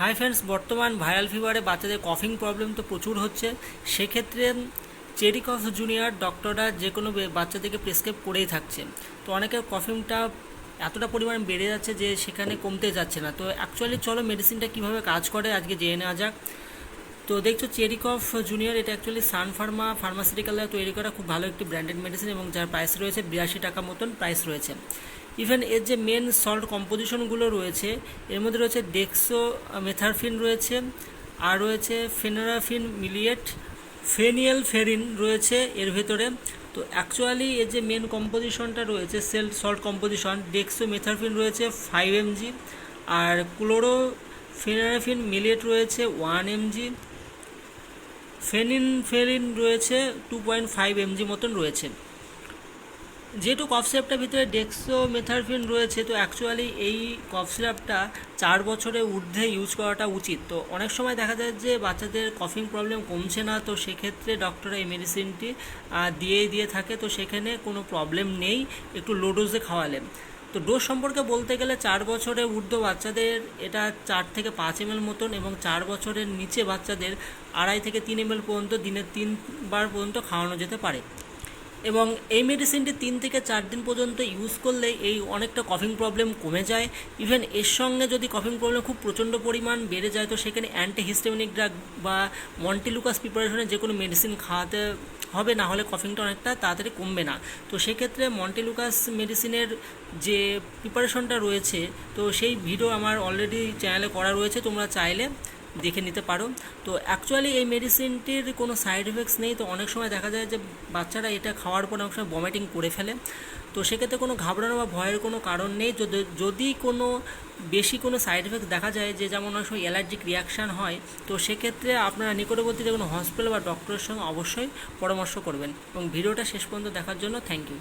High friends বর্তমান viral ফিভারে বাচ্চাদের কফিং প্রবলেম তো প্রচুর হচ্ছে। সেক্ষেত্রে চেরিকফ জুনিয়র ডক্টররা যে কোনো বাচ্চাদেরকে প্রেসক্রাইব করেই থাকছে। তো অনেকের কফিংটা এতটা পরিমাণে বেড়ে যাচ্ছে যে সেখানে কমতে যাচ্ছে না। তো অ্যাকচুয়ালি চলো মেডিসিনটা কীভাবে কাজ করে, আজকে জেনে নেওয়া যাক। তো দেখছ চেরিকফ জুনিয়র এটা অ্যাকচুয়ালি সান ফার্মা ফার্মাসিউটিক্যাল তৈরি করা খুব ভালো একটি ব্র্যান্ডেড মেডিসিন এবং যার প্রাইস রয়েছে বিরাশি টাকা মতন প্রাইস রয়েছে। ইভেন এর যে মেন সল্ট কম্পোজিশনগুলো রয়েছে, এর মধ্যে রয়েছে ডেক্সো মেথারফিন রয়েছে, আর রয়েছে ফেনারাফিন মিলিয়েট ফেনিয়েল ফেরিন রয়েছে এর ভেতরে। তো অ্যাকচুয়ালি এর যে মেন কম্পোজিশনটা রয়েছে সেল সল্ট কম্পোজিশন ডেক্সো মেথারফিন রয়েছে ফাইভ এমজি আর ক্লোরো ফেনারাফিন মিলিয়েট রয়েছে ওয়ান এমজি ফেনিন ফেরিন রয়েছে টু পয়েন্ট ফাইভ এমজি মতন রয়েছে। যেহেতু কফ সিরাপটার ভিতরে ডেক্সো মেথারফিন রয়েছে, তো অ্যাকচুয়ালি এই কফ সিরাপটা চার বছরের ঊর্ধ্বে ইউজ করাটা উচিত। তো অনেক সময় দেখা যায় যে বাচ্চাদের কফিং প্রবলেম কমছে না, তো সেক্ষেত্রে ডক্টর এই মেডিসিনটি দিয়েই দিয়ে থাকে। তো সেখানে কোনো প্রবলেম নেই, একটু লো ডোজে খাওয়ালে তো ডোজ সম্পর্কে বলতে গেলে চার বছরের ঊর্ধ্ব বাচ্চাদের এটা চার থেকে পাঁচ এম মতন এবং চার বছরের নিচে বাচ্চাদের আড়াই থেকে তিন এম পর্যন্ত দিনে তিনবার পর্যন্ত খাওয়ানো যেতে পারে। এবং এই মেডিসিনটি তিন থেকে চার দিন পর্যন্ত ইউজ করলে এই অনেকটা কফিং প্রবলেম কমে যায়। ইভেন এর সঙ্গে যদি কফিং প্রবলেম খুব প্রচণ্ড পরিমাণ বেড়ে যায়, তো সেখানে অ্যান্টিহিস্টামিনিক ড্রাগ বা মন্টিলুকাস প্রিপারেশনের যে কোনো মেডিসিন খাওয়াতে হবে, না হলে কফিংটা অনেকটা তাড়াতাড়ি কমবে না। তো সেক্ষেত্রে মন্টেলুকাস মেডিসিনের যে প্রিপারেশনটা রয়েছে, তো সেই ভিডিও আমার অলরেডি চ্যানেলে করা রয়েছে, তোমরা চাইলে দেখে নিতে পারো। তো অ্যাকচুয়ালি এই মেডিসিনটির কোনো সাইড এফেক্টস নেই। তো অনেক সময় দেখা যায় যে বাচ্চারা এটা খাওয়ার পর অনেক সময় ভমিটিং করে ফেলে। তো সেক্ষেত্রে কোনো ঘাবড়ানো বা ভয়ের কোনো কারণ নেই। যদি যদি কোনো বেশি কোনো সাইড এফেক্ট দেখা যায় যে যেমন অনেক সময় অ্যালার্জিক রিয়াকশান হয়, তো সেক্ষেত্রে আপনারা নিকটবর্তী যে কোনো হসপিটাল বা ডক্টরের সঙ্গে অবশ্যই পরামর্শ করবেন। এবং ভিডিওটা শেষ পর্যন্ত দেখার জন্য থ্যাংক ইউ